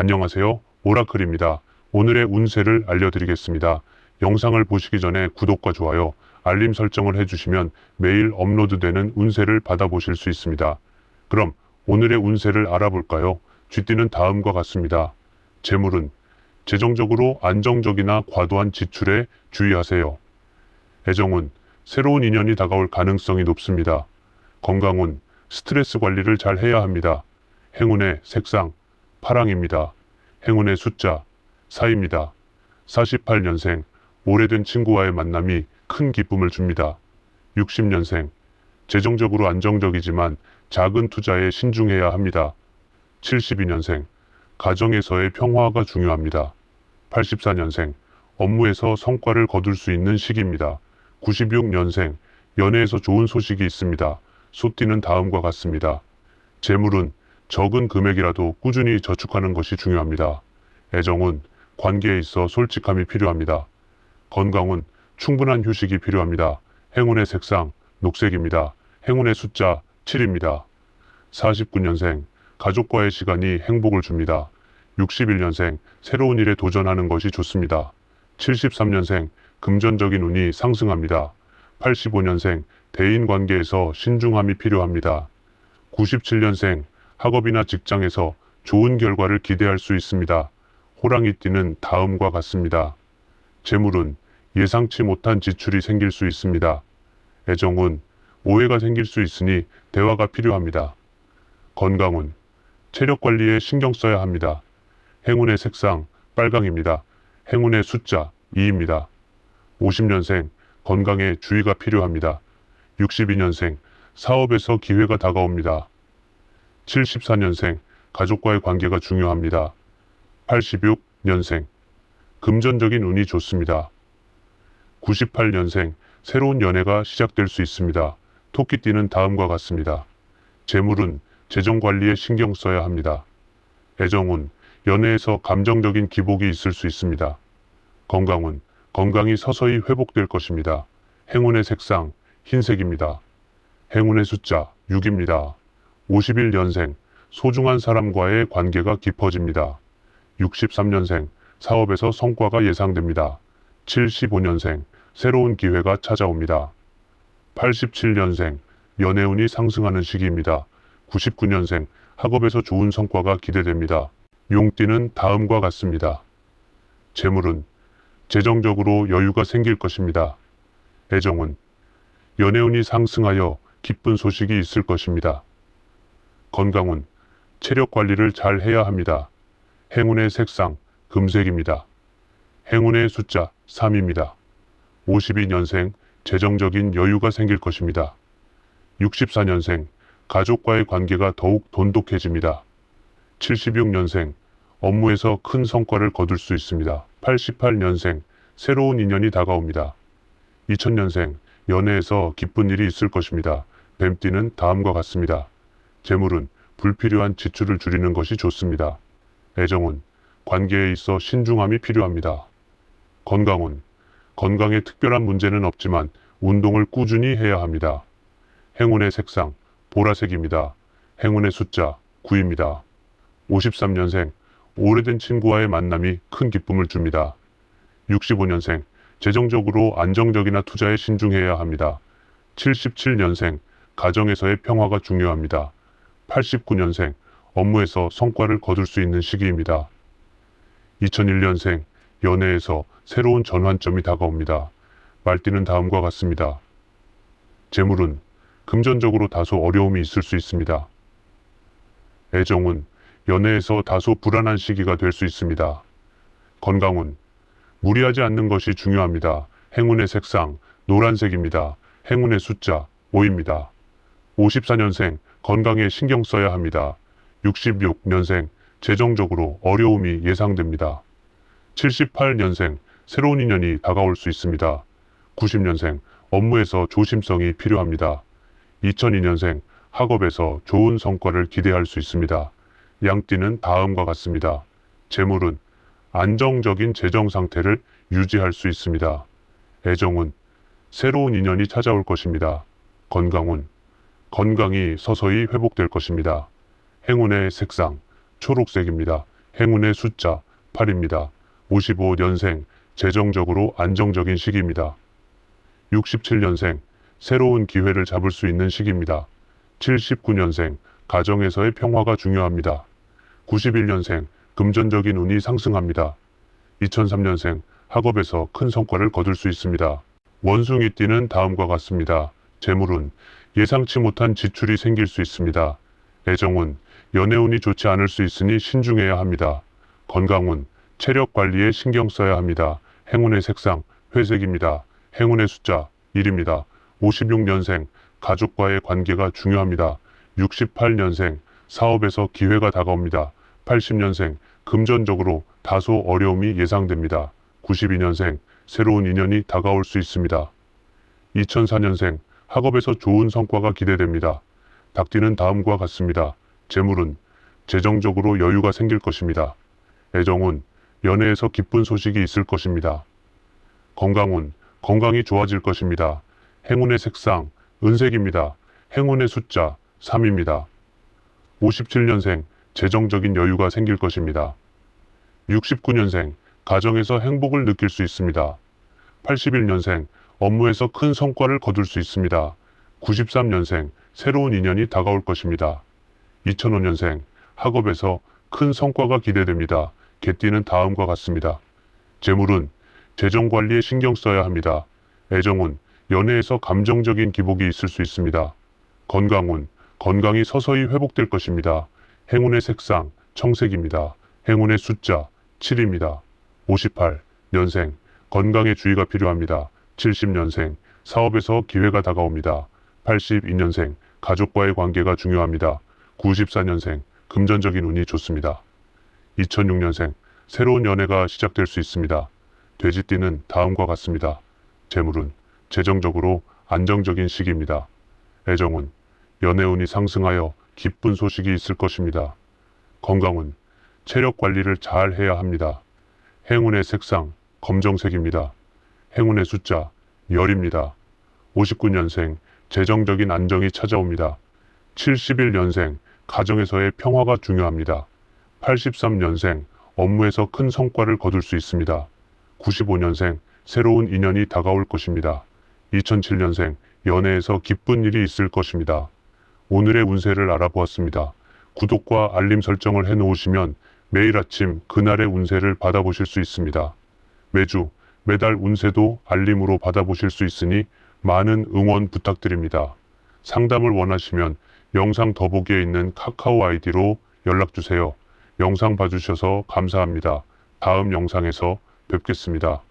안녕하세요. 오라클입니다. 오늘의 운세를 알려드리겠습니다. 영상을 보시기 전에 구독과 좋아요, 알림 설정을 해주시면 매일 업로드되는 운세를 받아보실 수 있습니다. 그럼 오늘의 운세를 알아볼까요? 쥐띠는 다음과 같습니다. 재물은 재정적으로 안정적이나 과도한 지출에 주의하세요. 애정은 새로운 인연이 다가올 가능성이 높습니다. 건강은 스트레스 관리를 잘 해야 합니다. 행운의 색상 파랑입니다. 행운의 숫자 4입니다. 48년생 오래된 친구와의 만남이 큰 기쁨을 줍니다. 60년생 재정적으로 안정적이지만 작은 투자에 신중해야 합니다. 72년생 가정에서의 평화가 중요합니다. 84년생 업무에서 성과를 거둘 수 있는 시기입니다. 96년생 연애에서 좋은 소식이 있습니다. 소띠는 다음과 같습니다. 재물은 적은 금액이라도 꾸준히 저축하는 것이 중요합니다. 애정은 관계에 있어 솔직함이 필요합니다. 건강은 충분한 휴식이 필요합니다. 행운의 색상 녹색입니다. 행운의 숫자 7입니다. 49년생 가족과의 시간이 행복을 줍니다. 61년생 새로운 일에 도전하는 것이 좋습니다. 73년생 금전적인 운이 상승합니다. 85년생 대인 관계에서 신중함이 필요합니다. 97년생 학업이나 직장에서 좋은 결과를 기대할 수 있습니다. 호랑이띠는 다음과 같습니다. 재물은 예상치 못한 지출이 생길 수 있습니다. 애정은 오해가 생길 수 있으니 대화가 필요합니다. 건강은 체력 관리에 신경 써야 합니다. 행운의 색상 빨강입니다. 행운의 숫자 2입니다. 50년생 건강에 주의가 필요합니다. 62년생 사업에서 기회가 다가옵니다. 74년생 가족과의 관계가 중요합니다. 86년생 금전적인 운이 좋습니다. 98년생 새로운 연애가 시작될 수 있습니다. 토끼띠는 다음과 같습니다. 재물은 재정 관리에 신경 써야 합니다. 애정은 연애에서 감정적인 기복이 있을 수 있습니다. 건강은 건강이 서서히 회복될 것입니다. 행운의 색상 흰색입니다. 행운의 숫자 6입니다. 51년생 소중한 사람과의 관계가 깊어집니다. 63년생 사업에서 성과가 예상됩니다. 75년생 새로운 기회가 찾아옵니다. 87년생 연애운이 상승하는 시기입니다. 99년생 학업에서 좋은 성과가 기대됩니다. 용띠는 다음과 같습니다. 재물은 재정적으로 여유가 생길 것입니다. 애정은 연애운이 상승하여 기쁜 소식이 있을 것입니다. 건강은 체력 관리를 잘 해야 합니다. 행운의 색상 금색입니다. 행운의 숫자 3입니다. 52년생 재정적인 여유가 생길 것입니다. 64년생 가족과의 관계가 더욱 돈독해집니다. 76년생 업무에서 큰 성과를 거둘 수 있습니다. 88년생 새로운 인연이 다가옵니다. 2000년생 연애에서 기쁜 일이 있을 것입니다. 뱀띠는 다음과 같습니다. 재물은 불필요한 지출을 줄이는 것이 좋습니다. 애정은 관계에 있어 신중함이 필요합니다. 건강은 건강에 특별한 문제는 없지만 운동을 꾸준히 해야 합니다. 행운의 색상 보라색입니다. 행운의 숫자 9입니다. 53년생 오래된 친구와의 만남이 큰 기쁨을 줍니다. 65년생 재정적으로 안정적이나 투자에 신중해야 합니다. 77년생 가정에서의 평화가 중요합니다. 89년생 업무에서 성과를 거둘 수 있는 시기입니다. 2001년생 연애에서 새로운 전환점이 다가옵니다. 말띠는 다음과 같습니다. 재물은 금전적으로 다소 어려움이 있을 수 있습니다. 애정은 연애에서 다소 불안한 시기가 될 수 있습니다. 건강은 무리하지 않는 것이 중요합니다. 행운의 색상 노란색입니다. 행운의 숫자 5입니다. 54년생 건강에 신경 써야 합니다. 66년생 재정적으로 어려움이 예상됩니다. 78년생 새로운 인연이 다가올 수 있습니다. 90년생 업무에서 조심성이 필요합니다. 2002년생 학업에서 좋은 성과를 기대할 수 있습니다. 양띠는 다음과 같습니다. 재물은 안정적인 재정 상태를 유지할 수 있습니다. 애정은 새로운 인연이 찾아올 것입니다. 건강은 건강이 서서히 회복될 것입니다. 행운의 색상 초록색입니다. 행운의 숫자 8입니다. 55년생, 재정적으로 안정적인 시기입니다. 67년생, 새로운 기회를 잡을 수 있는 시기입니다. 79년생, 가정에서의 평화가 중요합니다. 91년생, 금전적인 운이 상승합니다. 2003년생, 학업에서 큰 성과를 거둘 수 있습니다. 원숭이띠는 다음과 같습니다. 재물운, 예상치 못한 지출이 생길 수 있습니다. 애정운, 연애운이 좋지 않을 수 있으니 신중해야 합니다. 건강운, 체력 관리에 신경 써야 합니다. 행운의 색상, 회색입니다. 행운의 숫자, 1입니다. 56년생, 가족과의 관계가 중요합니다. 68년생, 사업에서 기회가 다가옵니다. 80년생, 금전적으로 다소 어려움이 예상됩니다. 92년생, 새로운 인연이 다가올 수 있습니다. 2004년생, 학업에서 좋은 성과가 기대됩니다. 닭띠는 다음과 같습니다. 재물은 재정적으로 여유가 생길 것입니다. 애정은 연애에서 기쁜 소식이 있을 것입니다. 건강운 건강이 좋아질 것입니다. 행운의 색상 은색입니다. 행운의 숫자 3입니다. 57년생 재정적인 여유가 생길 것입니다. 69년생 가정에서 행복을 느낄 수 있습니다. 81년생 업무에서 큰 성과를 거둘 수 있습니다. 93년생 새로운 인연이 다가올 것입니다. 2005년생 학업에서 큰 성과가 기대됩니다. 개띠는 다음과 같습니다. 재물은 재정 관리에 신경 써야 합니다. 애정은 연애에서 감정적인 기복이 있을 수 있습니다. 건강운 건강이 서서히 회복될 것입니다. 행운의 색상 청색입니다. 행운의 숫자 7입니다. 58 년생 건강에 주의가 필요합니다. 70년생 사업에서 기회가 다가옵니다. 82년생 가족과의 관계가 중요합니다. 94년생 금전적인 운이 좋습니다. 2006년생 새로운 연애가 시작될 수 있습니다. 돼지띠는 다음과 같습니다. 재물은 재정적으로 안정적인 시기입니다. 애정은 연애운이 상승하여 기쁜 소식이 있을 것입니다. 건강은 체력 관리를 잘 해야 합니다. 행운의 색상 검정색입니다. 행운의 숫자 열입니다. 59년생 재정적인 안정이 찾아옵니다. 71년생 가정에서의 평화가 중요합니다. 83년생 업무에서 큰 성과를 거둘 수 있습니다. 95년생 새로운 인연이 다가올 것입니다. 2007년생 연애에서 기쁜 일이 있을 것입니다. 오늘의 운세를 알아보았습니다. 구독과 알림 설정을 해 놓으시면 매일 아침 그날의 운세를 받아보실 수 있습니다. 매주 매달 운세도 알림으로 받아보실 수 있으니 많은 응원 부탁드립니다. 상담을 원하시면 영상 더보기에 있는 카카오 아이디로 연락주세요. 영상 봐주셔서 감사합니다. 다음 영상에서 뵙겠습니다.